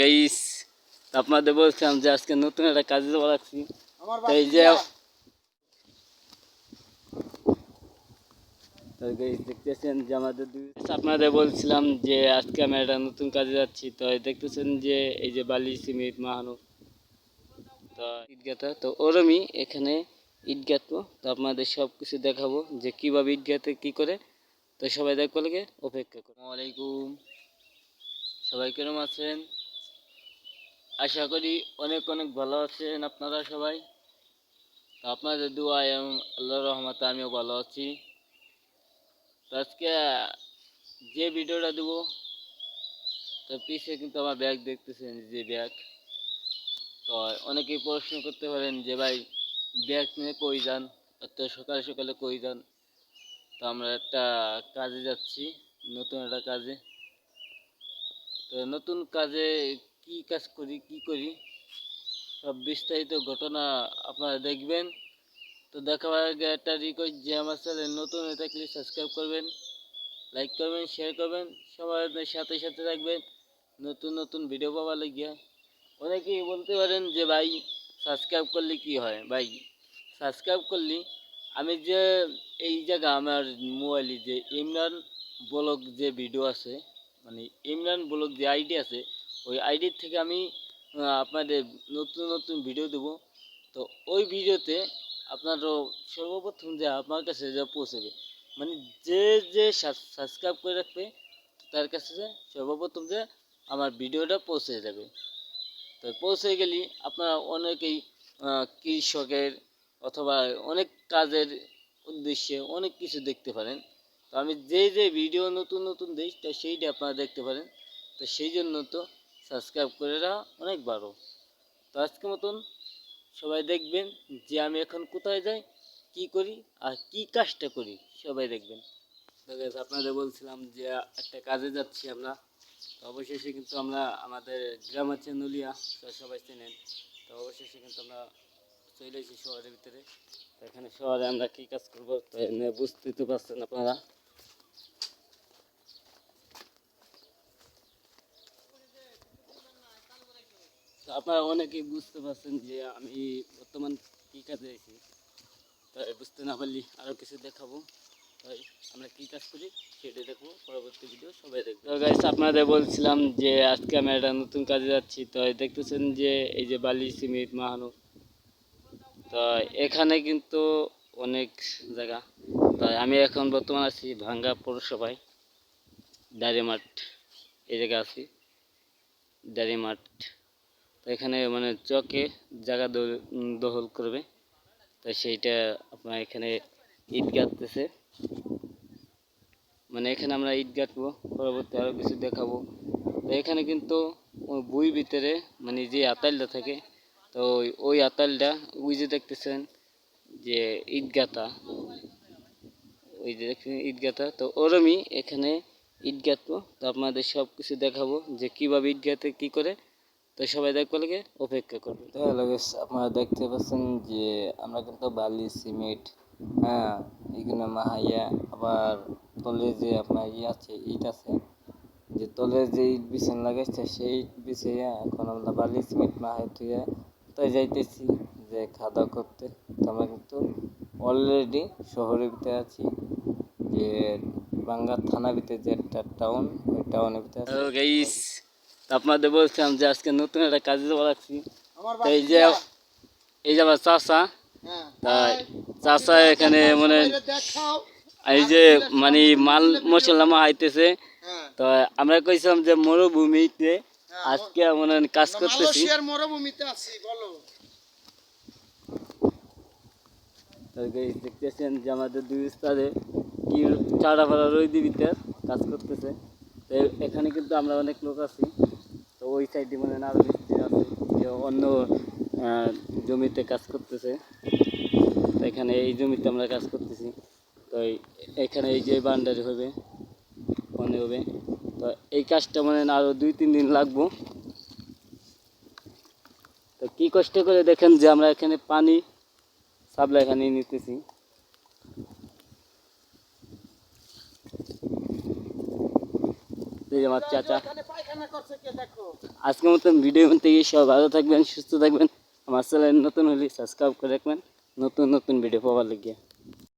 Guys আপনাদের বলছিলাম যে আজকে নতুন একটা কাজে যাওয়া লাগছি। তো এই যে দেখতেছেন যে আমাদের আপনাদের বলছিলাম যে আজকে আমি একটা নতুন কাজে যাচ্ছি। তো দেখতেছেন যে এই যে বালি সিমেন্ট মাহানো তো তো ওরমই এখানে ইট গাঁথবো। তো আপনাদের সব কিছু দেখাবো যে কীভাবে ইট গাঁথে কী করে। তো সবাই দেখব লাগে অপেক্ষা করুন আলাইকুম সবাই কেরম আছেন? আশা করি অনেক অনেক ভালো আছেন আপনারা সবাই। তো আপনাদের দোয়া এবং আল্লাহর রহমতে আমিও ভালো আছি। তো আজকে যে ভিডিওটা দেবো তো পিছিয়ে কিন্তু আমার ব্যাগ দেখতেছেন যে ব্যাগ তো অনেকেই প্রশ্ন করতে পারেন যে, ভাই ব্যাগ নিয়ে কই যান? এত সকালে সকালে কই যান? তো আমরা একটা কাজে যাচ্ছি, নতুন একটা কাজে। তো নতুন কাজে কি কাজ করি, কি করি? সব বিস্তারিত ঘটনা আপনারা দেখবেন। তো দেখাবার আগে একটা রিকোয়েস্ট যে আমার চ্যানেল নতুন হয়ে থাকলে সাবস্ক্রাইব করবেন লাইক করবেন শেয়ার করবেন সবার সাথে সাথে থাকবেন নতুন নতুন ভিডিও পাওয়া লাগিয়া অনেকেই বলতে পারেন যে, ভাই সাবস্ক্রাইব করলে কি হয়? ভাই সাবস্ক্রাইব করলে আমি যে এই জায়গা আমার মোবাইলে যে ইমরান ব্লগ যে ভিডিও আছে মানে ইমরান ব্লগ যে আইডি আছে ওই আইডির থেকে আমি আপনাদের নতুন নতুন ভিডিও দেব। তো ওই ভিডিওতে আপনারও সর্বপ্রথম যে আপনার কাছে যা পৌঁছবে মানে যে যে সাবস্ক্রাইব করে রাখবে, তার কাছে যে সর্বপ্রথম যে আমার ভিডিওটা পৌঁছে যাবে। তো পৌঁছে গেলে আপনারা অনেকেই কৃষকের অথবা অনেক কাজের উদ্দেশ্যে অনেক কিছু দেখতে পারেন। তো আমি যে যে ভিডিও নতুন নতুন দিই, তা সেইটা আপনারা দেখতে পারেন। তো সেই জন্য তো সাবস্ক্রাইব করে অনেক ভালো তো আজকে মতন সবাই দেখবেন যে আমি এখন কোথায় যাই, কি করি আর কি কাজটা করি, সবাই দেখবেন। আপনাদের বলছিলাম যে একটা কাজে যাচ্ছি আমরা। তো অবশেষে কিন্তু আমরা আমাদের গ্রাম আছে নলিয়া সবাই চেনেন। তো অবশেষে কিন্তু আমরা চলে এসেছি শহরের ভিতরে। তো এখানে শহরে আমরা কী কাজ করব? তো এনে বুঝতেই তো পারছেন আপনারা। আপনারা অনেকেই বুঝতে পারছেন যে আমি বর্তমান কী কাজে আছি। তাই বুঝতে না পারলি আরও কিছু দেখাবো। তাই আমরা কী কাজ করি সেটা দেখব। পরবর্তী ভিডিও সবাই দেখব তো গাইস আপনাদের বলছিলাম যে আজকে আমি একটা নতুন কাজে যাচ্ছি। তো দেখতেছেন যে এই যে বালি, সিমেন্ট, মাহানো। তো এখানে কিন্তু অনেক জায়গা। তাই আমি এখন বর্তমান আছি ভাঙ্গা পৌরসভায় ডারি মাঠ এই জায়গায় আছি ডারি মাঠ তো এখানে মানে চকে জায়গা দখল করবে। তো সেইটা আপনার এখানে ইট গাঁথতেছে। মানে এখানে আমরা ইট গাঁথবো, পরবর্তী আরও কিছু দেখাবো। তো এখানে কিন্তু ওই বই ভিতরে মানে যে আতালটা থাকে, তো ওই- আতালটা, ওই যে দেখতেছেন যে ইট গাঁথা, ওই যে দেখছেন ইট গাঁথা, তো ওরমই এখানে ইট গাঁথবো। তো আপনাদের সব কিছু দেখাবো যে কীভাবে ইট গাঁথে, কী করে। তো সবাই দেখব লাগে অপেক্ষা করবে। তো হ্যালো আপনারা দেখতে পাচ্ছেন যে আমরা কিন্তু বালি সিমেন্ট হ্যাঁ এখানে মাহাইয়া আবার তলে যে আপনার ইয়ে আছে ইট আছে যে তলে যে ইট বিছান লাগাইছে সেই ইট বিছাইয়া এখন আমরা বালি সিমেন্ট মাহাই তুইয়া তাই যাইতেছি যে খাওয়া দাওয়া করতে। তো আমরা কিন্তু অলরেডি শহরের ভিতরে আছি যে বাঙ্গা থানা ভিতরে যে একটা টাউন ওই টাউনের ভিতরে আপনাদের বলছিলাম যে আজকে নতুন একটা কাজে যাওয়া লাগছি। এই যে এই যে আমার চাষা হ্যাঁ। তাই চাষা এখানে মানে এই যে মানে মাল মশলা মা আইতেছে। হ্যাঁ। তো আমরা কইছিলাম যে মরুভূমিতে আজকে মনে কাজ করতেছি। মরুভূমিতে আছি বলো। দেখতেছেন যে আমাদের দুই স্তারে কি চারা ফাড়া রোদি দিবিতে কাজ করতেছে। এখানে কিন্তু আমরা অনেক লোক আছি। ওই সাইডে মানে আরও মিস্ত্রি আছে। যে অন্য জমিতে কাজ করতেছে। তো এখানে এই জমিতে আমরা কাজ করতেছি। তো এখানে এই যে বান্ডারি হবে মনে হবে। তো এই কাজটা মানে আরও দুই, তিন দিন লাগবো। তো কি কষ্ট করে দেখেন যে আমরা এখানে পানি, সাপ্লাই এখানে নিতেছি। এই আমার চাচা। আজকের মতন ভিডিও থেকে সব ভালো থাকবেন সুস্থ থাকবেন। আমার চ্যানেল নতুন হলে সাবস্ক্রাইব করে রাখবেন। নতুন নতুন ভিডিও পাওয়ার লাগিয়ে